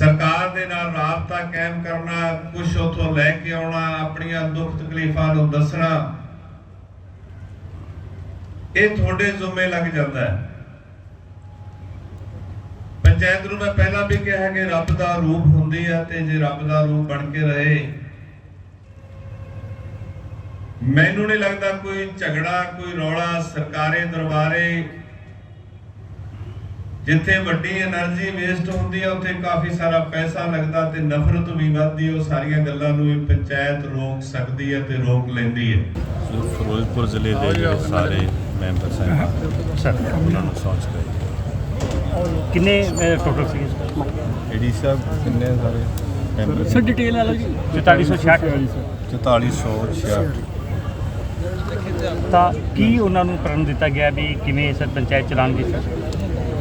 ਸਰਕਾਰ ਦੇ ਨਾਲ ਰਾਬਤਾ ਕਾਇਮ ਕਰਨਾ ਕੁਝ ਉਥੋਂ ਲੈ ਕੇ ਆਉਣਾ, ਆਪਣੀਆਂ ਦੁੱਖ ਤਕਲੀਫਾਂ ਨੂੰ ਦੱਸਣਾ, ਇਹ ਤੁਹਾਡੇ ਜ਼ਿੰਮੇ ਲੱਗ ਜਾਂਦਾ ਹੈ। ਪੰਚਾਇਤ ਨੂੰ ਮੈਂ ਪਹਿਲਾਂ ਵੀ ਕਿਹਾ ਕਿ ਰੱਬ ਦਾ ਰੂਪ ਹੁੰਦੀ ਹੈ ਤੇ ਜੇ ਰੱਬ ਦਾ ਰੂਪ ਬਣ ਕੇ ਰਹੇ, ਮੈਨੂੰ ਨਹੀਂ ਲੱਗਦਾ ਕੋਈ ਝਗੜਾ, ਕੋਈ ਰੌਲਾ ਸਰਕਾਰੀ ਦਰਬਾਰੇ ਜਿੱਥੇ ਵੱਡੀ એનર્ਜੀ ਵੇਸਟ ਹੁੰਦੀ ਹੈ ਉੱਥੇ ਕਾਫੀ ਸਾਰਾ ਪੈਸਾ ਲੱਗਦਾ ਤੇ ਨਫ਼ਰਤ ਵੀ ਵੱਧਦੀ ਉਹ ਸਾਰੀਆਂ ਗੱਲਾਂ ਨੂੰ ਵੀ ਪੰਚਾਇਤ ਰੋਕ ਸਕਦੀ ਹੈ ਤੇ ਰੋਕ ਲੈਂਦੀ ਹੈ ਫਿਰੋਜ਼ਪੁਰ ਜ਼ਿਲ੍ਹੇ ਦੇ ਸਾਰੇ ਮੈਂਬਰ ਸਾਹਿਬ ਸਰ ਉਹਨਾਂ ਨੂੰ ਸੋਚ ਗਏ। ਕਿੰਨੇ ਟੋਟਲ ਸੀ ਏਡੀ ਸਾਹਿਬ ਕਿੰਨੇ ਸਾਰੇ ਮੈਂਬਰ ਸਰ ਡਿਟੇਲ ਆ ਲਓ 4466 4466 ਤਾਂ ਕੀ ਉਹਨਾਂ ਨੂੰ ਪ੍ਰਣ ਦਿੱਤਾ ਗਿਆ ਵੀ ਕਿਵੇਂ ਸਰ ਪੰਚਾਇਤ ਚਲਾਉਣਗੇ? ਸਰ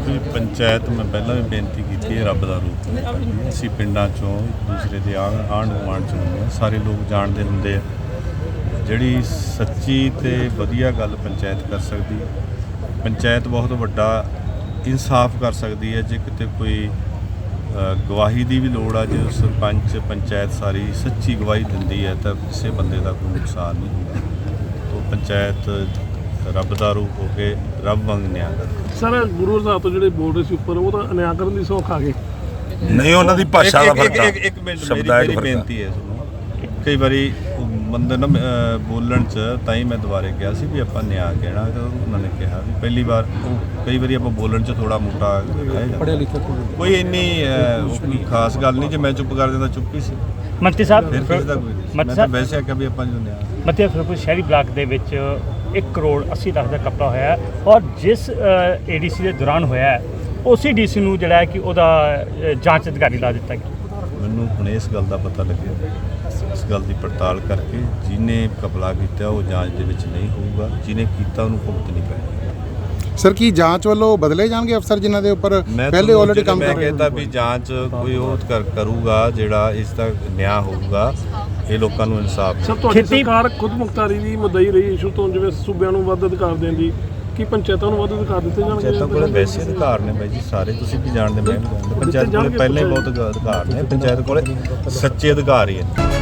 ਕੋਈ ਪੰਚਾਇਤ ਮੈਂ ਪਹਿਲਾਂ ਵੀ ਬੇਨਤੀ ਕੀਤੀ ਹੈ ਰੱਬ ਦਾ ਰੂਪ ਅਸੀਂ ਪਿੰਡਾਂ ਚੋਂ ਇੱਕ ਦੂਸਰੇ ਦੇ ਆਂਢ ਆਂਢ ਗੁਆਂਢ 'ਚੋਂ ਹੁੰਦੇ ਹਾਂ ਸਾਰੇ ਲੋਕ ਜਾਣਦੇ ਹੁੰਦੇ ਆ। ਜਿਹੜੀ ਸੱਚੀ ਤੇ ਵਧੀਆ ਗੱਲ ਪੰਚਾਇਤ ਕਰ ਸਕਦੀ ਹੈ। ਪੰਚਾਇਤ ਬਹੁਤ ਵੱਡਾ ਇਨਸਾਫ ਕਰ ਸਕਦੀ ਹੈ ਜੇ ਕਿਤੇ ਕੋਈ ਅ, ਗਵਾਹੀ ਦੀ ਵੀ ਲੋੜ ਆ ਜੇ ਸਰਪੰਚ ਪੰਚਾਇਤ ਸਾਰੀ ਸੱਚੀ ਗਵਾਹੀ ਦਿੰਦੀ ਹੈ ਤਾਂ ਕਿਸੇ ਬੰਦੇ ਦਾ ਕੋਈ ਨੁਕਸਾਨ ਨਹੀਂ ਹੁੰਦਾ। ਤੋਂ ਪੰਚਾਇਤ ਰੱਬ ਦਾ ਰੂਪ ਹੋ ਕੇ ਰੱਬ ਵਾਂਗ ਨਿਆਂ ਕਰਦੀ ਸਰ ਗੁਰੂ ਸਾਹਿਬ ਤੋਂ ਜਿਹੜੇ ਬੋਲ ਰਹੇ ਸੀ ਉੱਪਰ ਉਹ ਤਾਂ ਨਿਆਂ ਕਰਨ ਦੀ ਸੌਖ ਖਾ ਗਏ ਨਹੀਂ ਉਹਨਾਂ ਦੀ ਭਾਸ਼ਾ ਦਾ ਫ਼ਰਕ ਇੱਕ- ਇੱਕ ਮਿੰਟ ਮੇਰੀ ਆ। ਬੇਨਤੀ ਹੈ ਸੁਣੋ। ਕਈ ਵਾਰੀ ਬੰਦੇ ਨਾ ਬੋਲਣ ਚ ਤਾਂ ਹੀ ਮੈਂ ਦੁਬਾਰੇ ਕਿਹਾ ਸੀ ਵੀ ਆਪਾਂ ਨਿਆਂ ਕਹਿਣਾ ਤਾਂ ਉਹਨਾਂ ਨੇ ਕਿਹਾ ਵੀ ਪਹਿਲੀ ਵਾਰ ਉਹ ਕਈ ਵਾਰੀ ਆਪਾਂ ਬੋਲਣ ਚ ਥੋੜਾ ਮੋਟਾ ਪੜਿਆ ਲਿਖਿਆ ਕੋਈ ਇੰਨੀ ਖਾਸ ਗੱਲ ਨਹੀਂ ਜੇ ਮੈਂ ਚੁੱਪ ਕਰ ਦਿੰਦਾ ਚੁੱਪ ਹੀ ਸੀ। ਮੰਤਰੀ ਸਾਹਿਬ ਫਿਰ ਕਿਸੇ ਦਾ ਕੋਈ। ਮੈਂ ਵੈਸੇ ਆਖਿਆ ਵੀ ਆਪਾਂ ਜੋ ਨਿਆਂ ਮੱਧਿਆ ਫਿਰੋਜ਼ਪੁਰ ਸ਼ਹਿਰੀ ਬਲਾਕ ਦੇ ਵਿੱਚ 1 ਕਰੋੜ 80 ਲੱਖ ਦਾ ਕਪੜਾ ਹੋਇਆ ਹੈ ਔਰ ਜਿਸ ਏਡੀਸੀ ਦੇ ਦੌਰਾਨ ਹੋਇਆ ਹੈ ਉਸੇ ਡੀਸੀ ਨੂੰ ਜਿਹੜਾ ਹੈ ਕਿ ਉਹਦਾ ਜਾਂਚ ਅਧਿਕਾਰੀ ਲਾ ਦਿੱਤਾ ਗਿਆ। ਮੈਨੂੰ ਹੁਣ ਇਸ ਗੱਲ ਦਾ ਪਤਾ ਲੱਗਿਆ। ਇਸ ਗੱਲ ਦੀ ਪੜਤਾਲ ਕਰਕੇ ਜਿਹਨੇ ਕਪਲਾ ਕੀਤਾ ਉਹ ਜਾਂਚ ਦੇ ਵਿੱਚ ਨਹੀਂ ਹੋਊਗਾ। ਜਿਹਨੇ ਕੀਤਾ ਉਹਨੂੰ ਭੁਗਤਣੀ ਪੈਣੀ। ਸਰ ਕੀ ਜਾਂਚ ਵੱਲੋਂ ਬਦਲੇ ਜਾਣਗੇ ਅਫਸਰ ਜਿਨ੍ਹਾਂ ਦੇ ਉੱਪਰ ਮੈਂ ਪਹਿਲੇ ਆਲਰੇਡੀ ਕੰਮ ਮੈਂ ਕਰ ਰਹੇ ਕਹਿੰਦਾ ਵੀ ਜਾਂਚ ਕੋਈ ਉਹ ਕਰ ਕਰੂਗਾ ਜਿਹੜਾ ਇਸ ਦਾ ਨਿਆਂ ਹੋਊਗਾ। ਇਹ ਲੋਕਾਂ ਨੂੰ ਇਨਸਾਫ ਸਰ ਤੁਹਾਡੀ ਖੇਤੀ- ਸਰਕਾਰ ਖੁਦ ਮੁਖਤਾਰੀ ਦੀ ਮਦਈ ਰਹੀ ਇਸ਼ੂ ਤੋਂ ਜਿਵੇਂ ਸੂਬਿਆਂ ਨੂੰ ਵੱਧ ਅਧਿਕਾਰ ਦੇਣ ਦੀ ਕੀ ਪੰਚਾਇਤਾਂ ਨੂੰ ਵੱਧ ਅਧਿਕਾਰ ਦਿੱਤੇ ਜਾਣਗੇ? ਪੰਚਾਇਤਾਂ ਕੋਲੇ ਵੈਸੇ ਅਧਿਕਾਰ ਨੇ ਬਾਈ ਜੀ ਸਾਰੇ ਤੁਸੀਂ ਵੀ ਜਾਣਦੇ ਮੈਂ ਵੀ ਜਾਣਦਾ। ਪੰਚਾਇਤ ਕੋਲੇ ਪਹਿਲਾਂ ਹੀ ਬਹੁਤ ਅਧਿਕਾਰ ਨੇ ਪੰਚਾਇਤ ਕੋਲੇ ਸੱਚੇ ਅਧਿਕਾਰ ਹੀ ਹੈ